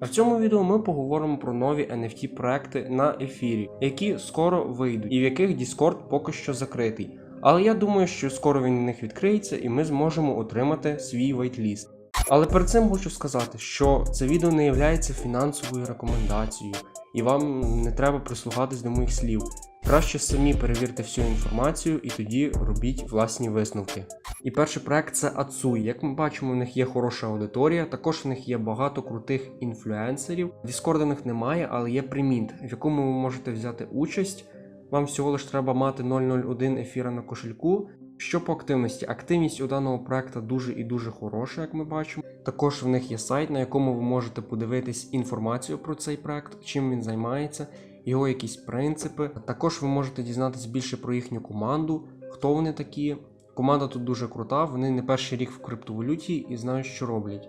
А в цьому відео ми поговоримо про нові NFT проекти на ефірі, які скоро вийдуть, і в яких Discord поки що закритий. Але я думаю, що скоро він у них відкриється і ми зможемо отримати свій вейтліст. Але перед цим хочу сказати, що це відео не є фінансовою рекомендацією, і вам не треба прислухатись до моїх слів. Краще самі перевірте всю інформацію і тоді робіть власні висновки. І перший проект це Ацуй. Як ми бачимо, в них є хороша аудиторія, також в них є багато крутих інфлюенсерів. Діскорда в них немає, але є примінт, в якому ви можете взяти участь. Вам всього лиш треба мати 001 ефіра на кошельку. Що по активності? Активність у даного проекту дуже і дуже хороша, як ми бачимо. Також в них є сайт, на якому ви можете подивитись інформацію про цей проект, чим він займається, його якісь принципи. Також ви можете дізнатися більше про їхню команду, хто вони такі. Команда тут дуже крута, вони не перший рік в криптовалюті і знають, що роблять.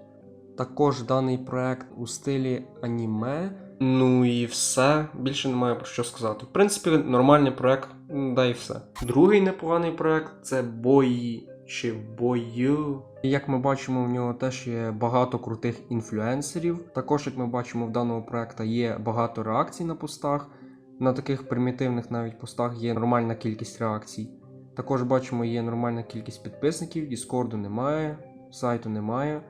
Також даний проект у стилі аніме. Ну і все, більше немає про що сказати. В принципі, нормальний проект, да і все. Другий непоганий проект це бої чи бою. Як ми бачимо, в нього теж є багато крутих інфлюенсерів. Також, як ми бачимо, в даного проекту є багато реакцій на постах. На таких примітивних навіть постах є нормальна кількість реакцій. Також бачимо, є нормальна кількість підписників, Діскорду немає, сайту немає.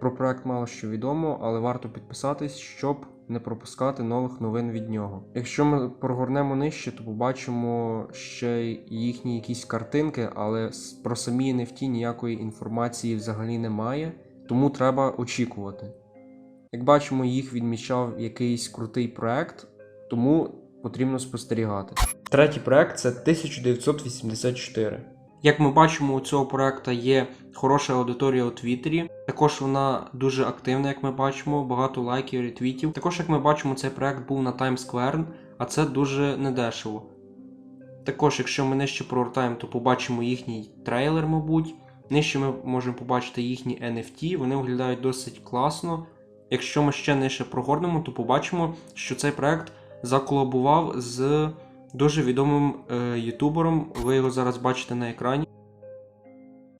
Про проект мало що відомо, але варто підписатись, щоб не пропускати нових новин від нього. Якщо ми прогорнемо нижче, то побачимо ще їхні якісь картинки, але про самі NFT ніякої інформації взагалі немає, тому треба очікувати. Як бачимо, їх відмічав якийсь крутий проект, тому потрібно спостерігати. Третій проект це 1984. Як ми бачимо, у цього проекту є хороша аудиторія у Твіттері. Також вона дуже активна, як ми бачимо, багато лайків, ретвітів. Також, як ми бачимо, цей проект був на Times Square, а це дуже недешево. Також, якщо ми нижче прогортаємо, то побачимо їхній трейлер, мабуть. Нижче ми можемо побачити їхні NFT, вони виглядають досить класно. Якщо ми ще нижче прогорнемо, то побачимо, що цей проект заколабував з дуже відомим е, ютубером. Ви його зараз бачите на екрані.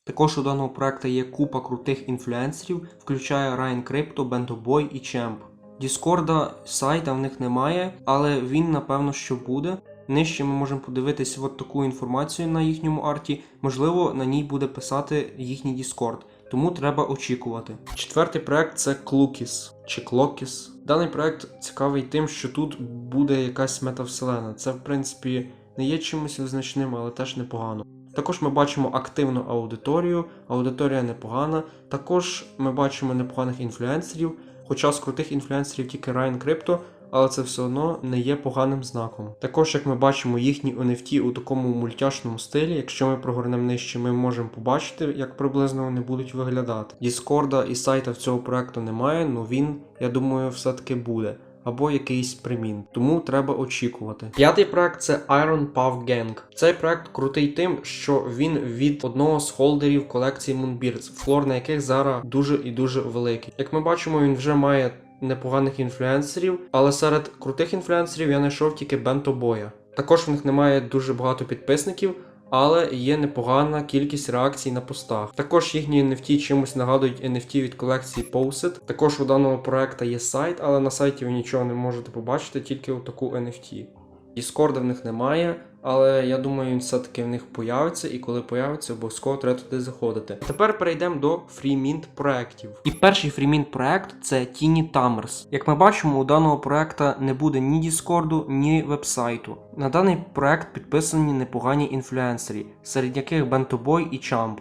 Також у даного проекту є купа крутих інфлюенсерів, включає Ryan Crypto, Bento Boy і Champ. Діскорда сайта в них немає, але він напевно що буде. Нижче ми можемо подивитись от таку інформацію на їхньому арті. Можливо, на ній буде писати їхній Discord, тому треба очікувати. Четвертий проект це Клукіс чи Клокіс. Даний проект цікавий тим, що тут буде якась метавселена. Це, в принципі, не є чимось визначним, але теж непогано. Також ми бачимо активну аудиторію, аудиторія непогана. Також ми бачимо непоганих інфлюенсерів, хоча з крутих інфлюенсерів тільки Ryan Crypto, але це все одно не є поганим знаком. Також, як ми бачимо, їхні NFT у такому мультяшному стилі. Якщо ми прогорнемо нижче, ми можемо побачити, як приблизно вони будуть виглядати. Діскорда і сайта в цього проекту немає, але він, я думаю, все-таки буде. Або якийсь примін, тому треба очікувати. П'ятий проект це Iron Puff Gang. Цей проект крутий тим, що він від одного з холдерів колекції Moonbirds, флор на яких зараз дуже і дуже великий. Як ми бачимо, він вже має непоганих інфлюенсерів, але серед крутих інфлюенсерів я знайшов тільки Бенто Боя. Також в них немає дуже багато підписників. Але є непогана кількість реакцій на постах. Також їхні NFT чимось нагадують NFT від колекції Posed. Також у даного проекту є сайт, але на сайті ви нічого не можете побачити, тільки таку NFT. Діскорда в них немає, але я думаю, він все-таки в них появиться, і коли появиться, обов'язково треба туди заходити. Тепер перейдемо до фрімінт проєктів. І перший фрімінт проект це Tiny Tamers. Як ми бачимо, у даного проекта не буде ні Діскорду, ні вебсайту. На даний проект підписані непогані інфлюенсери, серед яких Бентобой і Чамп.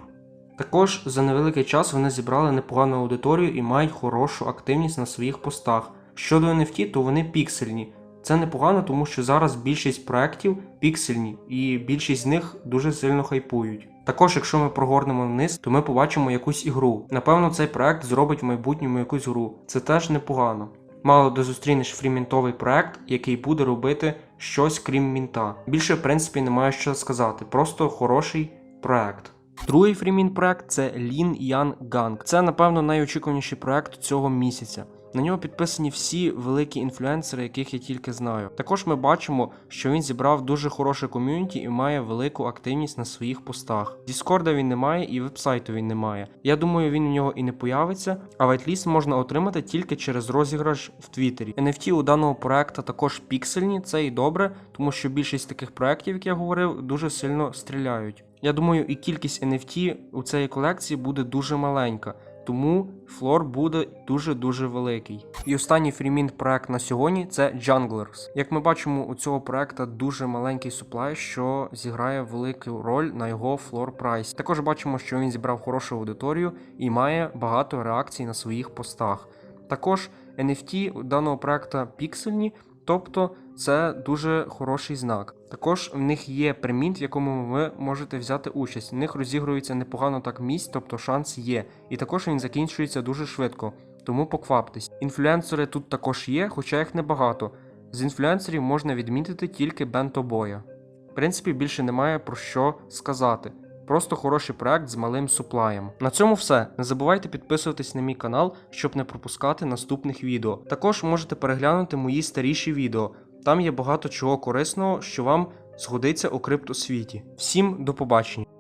Також за невеликий час вони зібрали непогану аудиторію і мають хорошу активність на своїх постах. Щодо NFT, то вони піксельні. Це непогано, тому що зараз більшість проєктів піксельні, і більшість з них дуже сильно хайпують. Також, якщо ми прогорнемо вниз, то ми побачимо якусь ігру. Напевно, цей проект зробить в майбутньому якусь гру. Це теж непогано. Мало де зустрінеш фрімінтовий проект, який буде робити щось крім мінта. Більше, в принципі, немає що сказати. Просто хороший проект. Другий фрімін проект це Lin Yan Gang. Це, напевно, найочікуваніший проект цього місяця. На нього підписані всі великі інфлюенсери, яких я тільки знаю. Також ми бачимо, що він зібрав дуже хороше ком'юніті і має велику активність на своїх постах. Діскорда він не має і вебсайту він не має. Я думаю, він у нього і не появиться, а вайтліст можна отримати тільки через розіграш в Твіттері. NFT у даного проекту також піксельні, це і добре, тому що більшість таких проєктів, як я говорив, дуже сильно стріляють. Я думаю, і кількість NFT у цієї колекції буде дуже маленька. Тому флор буде дуже-дуже великий. І останній фрімінт проект на сьогодні це Junglers. Як ми бачимо, у цього проекта дуже маленький суплай, що зіграє велику роль на його флор прайс. Також бачимо, що він зібрав хорошу аудиторію і має багато реакцій на своїх постах. Також NFT даного проекту піксельні, тобто це дуже хороший знак. Також в них є приміт, в якому ви можете взяти участь. В них розігрується непогано так місць, тобто шанс є. І також він закінчується дуже швидко, тому покваптесь. Інфлюенсери тут також є, хоча їх небагато. З інфлюенсерів можна відмітити тільки Бентобоя. В принципі, більше немає про що сказати. Просто хороший проект з малим суплаєм. На цьому все. Не забувайте підписуватись на мій канал, щоб не пропускати наступних відео. Також можете переглянути мої старіші відео. Там є багато чого корисного, що вам згодиться у криптосвіті. Всім до побачення!